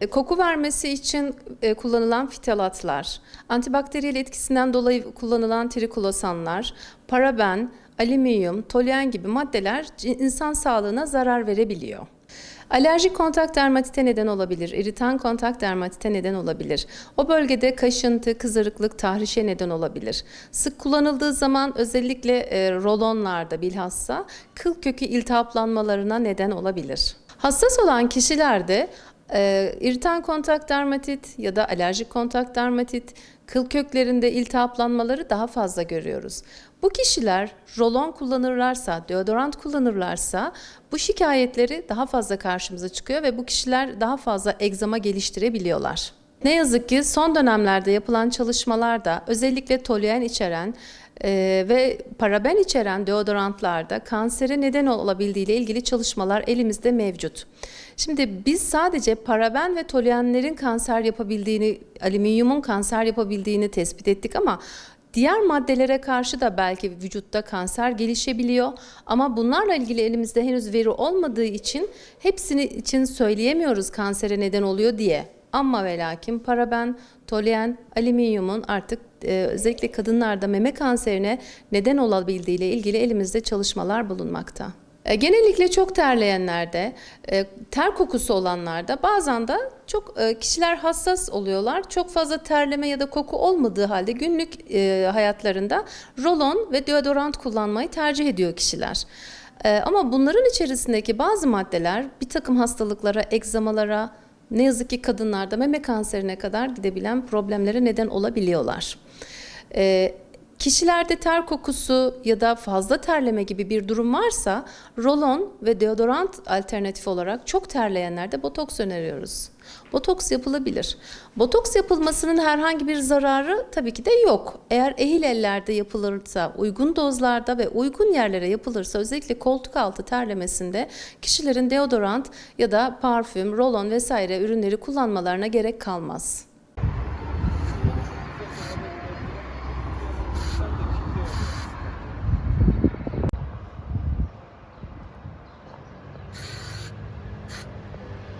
E, Koku vermesi için e, kullanılan fitalatlar, antibakteriyel etkisinden dolayı kullanılan triklosanlar, paraben, alüminyum, toluen gibi maddeler insan sağlığına zarar verebiliyor. Alerjik kontak dermatite neden olabilir, iritan kontak dermatite neden olabilir. O bölgede kaşıntı, kızarıklık, tahrişe neden olabilir. Sık kullanıldığı zaman özellikle e, rolonlarda bilhassa kıl kökü iltihaplanmalarına neden olabilir. Hassas olan kişilerde e, iritan kontak dermatit ya da alerjik kontak dermatit, kıl köklerinde iltihaplanmaları daha fazla görüyoruz. Bu kişiler rolon kullanırlarsa, deodorant kullanırlarsa bu şikayetleri daha fazla karşımıza çıkıyor ve bu kişiler daha fazla egzama geliştirebiliyorlar. Ne yazık ki son dönemlerde yapılan çalışmalarda özellikle toluen içeren e, ve paraben içeren deodorantlarda kansere neden olabildiği ile ilgili çalışmalar elimizde mevcut. Şimdi biz sadece paraben ve toluenlerin kanser yapabildiğini, alüminyumun kanser yapabildiğini tespit ettik ama Diğer maddelere karşı da belki vücutta kanser gelişebiliyor ama bunlarla ilgili elimizde henüz veri olmadığı için hepsini için söyleyemiyoruz kansere neden oluyor diye. Ama ve lakin paraben, toluen, alüminyumun artık e, özellikle kadınlarda meme kanserine neden olabildiği ile ilgili elimizde çalışmalar bulunmakta. E, Genellikle çok terleyenlerde, e, ter kokusu olanlarda bazen de çok e, kişiler hassas oluyorlar. Çok fazla terleme ya da koku olmadığı halde günlük hayatlarında rolon ve deodorant kullanmayı tercih ediyor kişiler. Ama bunların içerisindeki bazı maddeler bir takım hastalıklara, egzamalara, ne yazık ki kadınlarda meme kanserine kadar gidebilen problemlere neden olabiliyorlar. E, Kişilerde ter kokusu ya da fazla terleme gibi bir durum varsa rolon ve deodorant alternatif olarak çok terleyenlerde botoks öneriyoruz. Botoks yapılabilir. Botoks yapılmasının herhangi bir zararı tabii ki de yok. Eğer ehil ellerde yapılırsa, uygun dozlarda ve uygun yerlere yapılırsa özellikle koltuk altı terlemesinde kişilerin deodorant ya da parfüm, rolon vesaire ürünleri kullanmalarına gerek kalmaz.